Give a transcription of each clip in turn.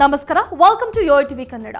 ನಮಸ್ಕಾರ welcome to Yo TV Kannada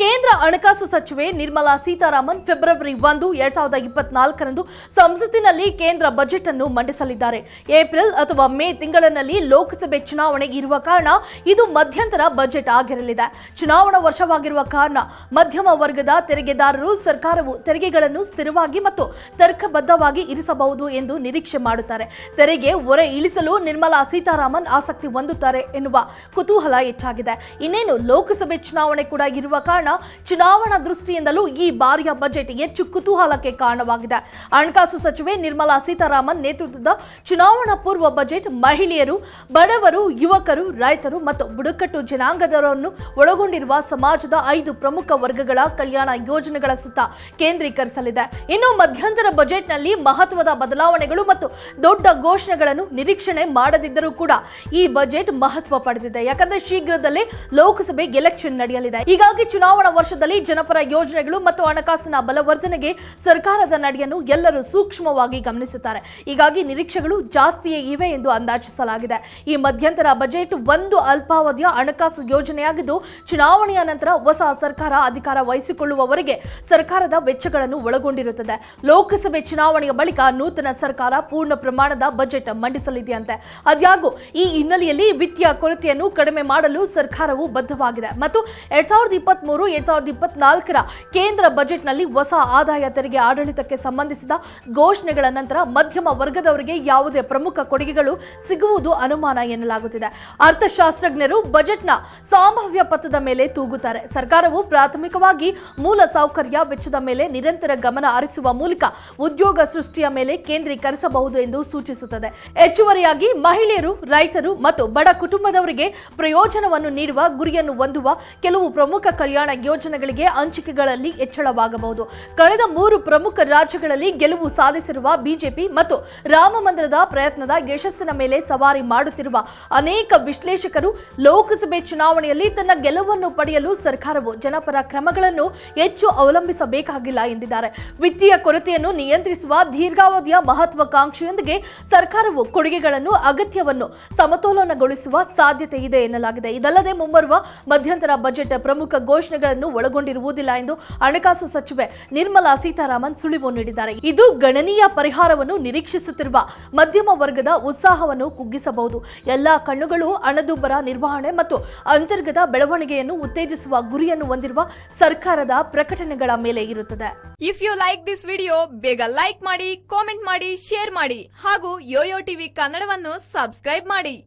ಕೇಂದ್ರ ಹಣಕಾಸು ಸಚಿವೆ ನಿರ್ಮಲಾ ಸೀತಾರಾಮನ್ ಫೆಬ್ರವರಿ ಒಂದು, ಎರಡ್ ಸಾವಿರದ ಇಪ್ಪತ್ನಾಲ್ಕರಂದು ಸಂಸತ್ತಿನಲ್ಲಿ ಕೇಂದ್ರ ಬಜೆಟ್ ಅನ್ನು ಮಂಡಿಸಲಿದ್ದಾರೆ. ಏಪ್ರಿಲ್ ಅಥವಾ ಮೇ ತಿಂಗಳಿನಲ್ಲಿ ಲೋಕಸಭೆ ಚುನಾವಣೆ ಇರುವ ಕಾರಣ ಇದು ಮಧ್ಯಂತರ ಬಜೆಟ್ ಆಗಿರಲಿದೆ. ಚುನಾವಣಾ ವರ್ಷವಾಗಿರುವ ಕಾರಣ ಮಧ್ಯಮ ವರ್ಗದ ತೆರಿಗೆದಾರರು ಸರ್ಕಾರವು ತೆರಿಗೆಗಳನ್ನು ಸ್ಥಿರವಾಗಿ ಮತ್ತು ತರ್ಕಬದ್ಧವಾಗಿ ಇರಿಸಬಹುದು ಎಂದು ನಿರೀಕ್ಷೆ ಮಾಡುತ್ತಾರೆ. ತೆರಿಗೆ ಹೊರೆ ಇಳಿಸಲು ನಿರ್ಮಲಾ ಸೀತಾರಾಮನ್ ಆಸಕ್ತಿ ಹೊಂದುತ್ತಾರೆ ಎನ್ನುವ ಕುತೂಹಲ ಹೆಚ್ಚಾಗಿದೆ. ಇನ್ನೇನು ಲೋಕಸಭೆ ಚುನಾವಣೆ ಕೂಡ ಇರುವ ಕಾರಣ ಚುನಾವಣಾ ದೃಷ್ಟಿಯಿಂದಲೂ ಈ ಬಾರಿಯ ಬಜೆಟ್ ಹೆಚ್ಚು ಕುತೂಹಲಕ್ಕೆ ಕಾರಣವಾಗಿದೆ. ಹಣಕಾಸು ಸಚಿವೆ ನಿರ್ಮಲಾ ಸೀತಾರಾಮನ್ ನೇತೃತ್ವದ ಚುನಾವಣಾ ಪೂರ್ವ ಬಜೆಟ್ ಮಹಿಳೆಯರು, ಬಡವರು, ಯುವಕರು, ರೈತರು ಮತ್ತು ಬುಡಕಟ್ಟು ಜನಾಂಗದವರನ್ನು ಒಳಗೊಂಡಿರುವ ಸಮಾಜದ ಐದು ಪ್ರಮುಖ ವರ್ಗಗಳ ಕಲ್ಯಾಣ ಯೋಜನೆಗಳ ಸುತ್ತ ಕೇಂದ್ರೀಕರಿಸಲಿದೆ. ಇನ್ನು ಮಧ್ಯಂತರ ಬಜೆಟ್ನಲ್ಲಿ ಮಹತ್ವದ ಬದಲಾವಣೆಗಳು ಮತ್ತು ದೊಡ್ಡ ಘೋಷಣೆಗಳನ್ನು ನಿರೀಕ್ಷಣೆ ಮಾಡದಿದ್ದರೂ ಕೂಡ ಈ ಬಜೆಟ್ ಮಹತ್ವ ಪಡೆದಿದೆ. ಯಾಕಂದ್ರೆ ಶೀಘ್ರದಲ್ಲೇ ಲೋಕಸಭೆ ಎಲೆಕ್ಷನ್ ನಡೆಯಲಿದೆ. ಹೀಗಾಗಿ ಚುನಾವಣಾ ವರ್ಷದಲ್ಲಿ ಜನಪರ ಯೋಜನೆಗಳು ಮತ್ತು ಹಣಕಾಸಿನ ಬಲವರ್ಧನೆಗೆ ಸರ್ಕಾರದ ನಡೆಯನ್ನು ಎಲ್ಲರೂ ಸೂಕ್ಷ್ಮವಾಗಿ ಗಮನಿಸುತ್ತಾರೆ. ಹೀಗಾಗಿ ನಿರೀಕ್ಷೆಗಳು ಜಾಸ್ತಿಯೇ ಇವೆ ಎಂದು ಅಂದಾಜಿಸಲಾಗಿದೆ. ಈ ಮಧ್ಯಂತರ ಬಜೆಟ್ ಒಂದು ಅಲ್ಪಾವಧಿಯ ಹಣಕಾಸು ಯೋಜನೆಯಾಗಿದ್ದು, ಚುನಾವಣೆಯ ನಂತರ ಹೊಸ ಸರ್ಕಾರ ಅಧಿಕಾರ ವಹಿಸಿಕೊಳ್ಳುವವರೆಗೆ ಸರ್ಕಾರದ ವೆಚ್ಚಗಳನ್ನು ಒಳಗೊಂಡಿರುತ್ತದೆ. ಲೋಕಸಭೆ ಚುನಾವಣೆಯ ಬಳಿಕ ನೂತನ ಸರ್ಕಾರ ಪೂರ್ಣ ಪ್ರಮಾಣದ ಬಜೆಟ್ ಮಂಡಿಸಲಿದೆಯಂತೆ. ಅದ್ಯಾಗೂ ಈ ಹಿನ್ನೆಲೆಯಲ್ಲಿ ವಿತ್ತೀಯ ಕೊರತೆಯನ್ನು ಕಡಿಮೆ ಮಾಡಲು ಸರ್ಕಾರವು ಬದ್ಧವಾಗಿದೆ. ಮತ್ತು ಎರಡ್ ಸಾವಿರದ ಇಪ್ಪತ್ತ್ ಮೂರು ಎರಡ್ ಸಾವಿರದ ಇಪ್ಪತ್ನಾಲ್ಕರ ಕೇಂದ್ರ ಬಜೆಟ್ನಲ್ಲಿ ಹೊಸ ಆದಾಯ ತೆರಿಗೆ ಆಡಳಿತಕ್ಕೆ ಸಂಬಂಧಿಸಿದ ಘೋಷಣೆಗಳ ನಂತರ ಮಧ್ಯಮ ವರ್ಗದವರಿಗೆ ಯಾವುದೇ ಪ್ರಮುಖ ಕೊಡುಗೆಗಳು ಸಿಗುವುದು ಅನುಮಾನ ಎನ್ನಲಾಗುತ್ತಿದೆ. ಅರ್ಥಶಾಸ್ತ್ರಜ್ಞರು ಬಜೆಟ್ನ ಸಂಭಾವ್ಯ ಪಥದ ಮೇಲೆ ತೂಗುತ್ತಾರೆ. ಸರ್ಕಾರವು ಪ್ರಾಥಮಿಕವಾಗಿ ಮೂಲ ಸೌಕರ್ಯ ವೆಚ್ಚದ ಮೇಲೆ ನಿರಂತರ ಗಮನ ಹರಿಸುವ ಮೂಲಕ ಉದ್ಯೋಗ ಸೃಷ್ಟಿಯ ಮೇಲೆ ಕೇಂದ್ರೀಕರಿಸಬಹುದು ಎಂದು ಸೂಚಿಸುತ್ತದೆ. ಹೆಚ್ಚುವರಿಯಾಗಿ ಮಹಿಳೆಯರು, ರೈತರು ಮತ್ತು ಬಡ ಕುಟುಂಬದವರಿಗೆ ಪ್ರಯೋಜನವನ್ನು ನೀಡುವ ಗುರಿಯನ್ನು ಹೊಂದುವ ಕೆಲವು ಪ್ರಮುಖ ಕಲ್ಯಾಣ ಯೋಜನೆಗಳಿಗೆ ಹಂಚಿಕೆಗಳಲ್ಲಿ ಹೆಚ್ಚಳವಾಗಬಹುದು ಕಳೆದ ಮೂರು ಪ್ರಮುಖ ರಾಜ್ಯಗಳಲ್ಲಿ ಗೆಲುವು ಸಾಧಿಸಿರುವ ಬಿಜೆಪಿ ಮತ್ತು ರಾಮ ಮಂದಿರದ ಪ್ರಯತ್ನದ ಯಶಸ್ಸಿನ ಮೇಲೆ ಸವಾರಿ ಮಾಡುತ್ತಿರುವ ಅನೇಕ ವಿಶ್ಲೇಷಕರು ಲೋಕಸಭೆ ಚುನಾವಣೆಯಲ್ಲಿ ತನ್ನ ಗೆಲುವನ್ನು ಪಡೆಯಲು ಸರ್ಕಾರವು ಜನಪರ ಕ್ರಮಗಳನ್ನು ಹೆಚ್ಚು ಅವಲಂಬಿಸಬೇಕಾಗಿಲ್ಲ ಎಂದಿದ್ದಾರೆ. ವಿತ್ತೀಯ ಕೊರತೆಯನ್ನು ನಿಯಂತ್ರಿಸುವ ದೀರ್ಘಾವಧಿಯ ಮಹತ್ವಾಕಾಂಕ್ಷೆಯೊಂದಿಗೆ ಸರ್ಕಾರವು ಕೊಡುಗೆಗಳನ್ನು ಅಗತ್ಯವನ್ನು ಸಮತೋಲನಗೊಳಿಸುವ ಸಾಧ್ಯತೆ ಇದೆ ಎನ್ನಲಾಗಿದೆ. ಇದಲ್ಲದೆ ಮುಂಬರುವ ಮಧ್ಯಂತರ ಬಜೆಟ್ ಪ್ರಮುಖ ಘೋಷಣೆಗಳನ್ನು ಒಳಗೊಂಡಿರುವುದಿಲ್ಲ ಎಂದು ಹಣಕಾಸು ಸಚಿವೆ ನಿರ್ಮಲಾ ಸೀತಾರಾಮನ್ ಸುಳಿವು ನೀಡಿದ್ದಾರೆ. ಇದು ಗಣನೀಯ ಪರಿಹಾರವನ್ನು ನಿರೀಕ್ಷಿಸುತ್ತಿರುವ ಮಧ್ಯಮ ವರ್ಗದ ಉತ್ಸಾಹವನ್ನು ಕುಗ್ಗಿಸಬಹುದು. ಎಲ್ಲಾ ಕಣ್ಣುಗಳು, ಹಣದುಬ್ಬರ ನಿರ್ವಹಣೆ ಮತ್ತು ಅಂತರ್ಗತ ಬೆಳವಣಿಗೆಯನ್ನು ಉತ್ತೇಜಿಸುವ ಗುರಿಯನ್ನು ಹೊಂದಿರುವ ಸರ್ಕಾರದ ಪ್ರಕಟಣೆಗಳ ಮೇಲೆ ಇರುತ್ತದೆ. If you like this video ಬೇಗ ಲೈಕ್ ಮಾಡಿ ಕಾಮೆಂಟ್ ಮಾಡಿ ಶೇರ್ ಮಾಡಿ ಹಾಗೂ ಯೋಯೋ ಟಿವಿ ಕನ್ನಡವನ್ನು ಸಬ್ಸ್ಕ್ರೈಬ್ ಮಾಡಿ.